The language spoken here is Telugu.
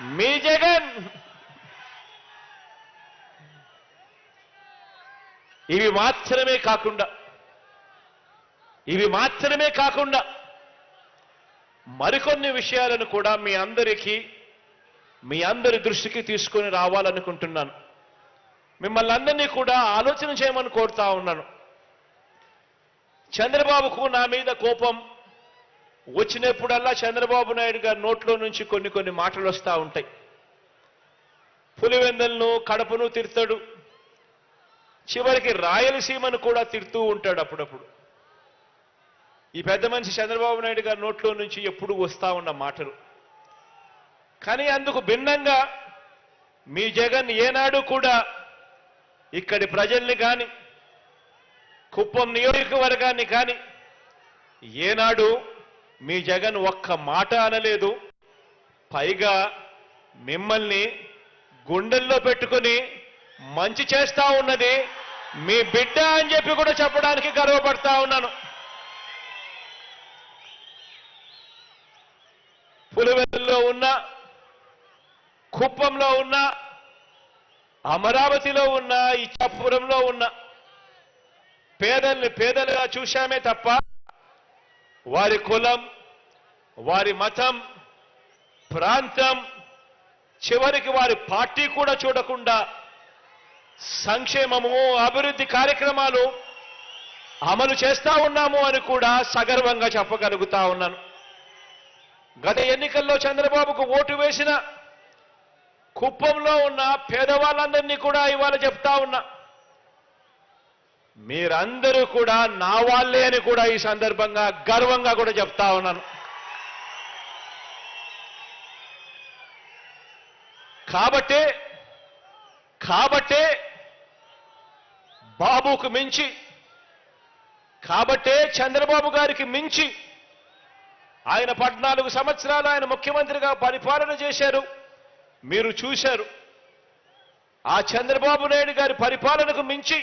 మీ జగన్. ఇవి మాత్రమే కాకుండా ఇవి మాత్రమే కాకుండా మరికొన్ని విషయాలను కూడా మీ అందరికీ మీ అందరి దృష్టికి తీసుకొని రావాలనుకుంటున్నాను. మిమ్మల్ని అందరినీ కూడా ఆలోచన చేయమని కోరుతా ఉన్నాను. చంద్రబాబుకు నా మీద కోపం వచ్చినప్పుడల్లా చంద్రబాబు నాయుడు గారి నోట్లో నుంచి కొన్ని కొన్ని మాటలు వస్తూ ఉంటాయి. పులివెందలను కడపను తిడతాడు. చివరికి రాయలసీమను కూడా తిడుతూ ఉంటాడు అప్పుడప్పుడు. ఈ పెద్ద మనిషి చంద్రబాబు నాయుడు గారి నోట్లో నుంచి ఎప్పుడు వస్తా ఉన్న మాటలు. కానీ అందుకు భిన్నంగా మీ జగన్ ఏనాడు కూడా ఇక్కడి ప్రజల్ని కానీ కుప్పం నియోజకవర్గాన్ని కానీ ఏనాడు మీ జగన్ ఒక్క మాట అనలేదు. పైగా మిమ్మల్ని గుండెల్లో పెట్టుకుని మంచి చేస్తా ఉన్నది. మీ బిడ్డ అని చెప్పి కూడా చెప్పడానికి గర్వపడతా ఉన్నాను. పులివెల్లో ఉన్న కుప్పంలో ఉన్న అమరావతిలో ఉన్న ఇచ్చాపురంలో ఉన్న పేదల్ని పేదలుగా చూశామే తప్ప వారి కులం వారి మతం ప్రాంతం చివరికి వారి పార్టీ కూడా చూడకుండా సంక్షేమము అభివృద్ధి కార్యక్రమాలు అమలు చేస్తా ఉన్నాము అని కూడా సగర్వంగా చెప్పగలుగుతా ఉన్నాను. గత ఎన్నికల్లో చంద్రబాబుకు ఓటు వేసిన కుప్పంలో ఉన్న పేదవాళ్ళందరినీ కూడా ఇవాళ చెప్తా ఉన్నా. మీరందరూ కూడా నా వాళ్ళే అని కూడా ఈ సందర్భంగా గర్వంగా కూడా చెప్తా ఉన్నాను. కాబట్టే కాబట్టే బాబుకు మించి కాబట్టే చంద్రబాబు గారికి మించి ఆయన పద్నాలుగు సంవత్సరాలు ఆయన ముఖ్యమంత్రిగా పరిపాలన చేశారు. మీరు చూశారు. ఆ చంద్రబాబు నాయుడు గారి పరిపాలనకు మించి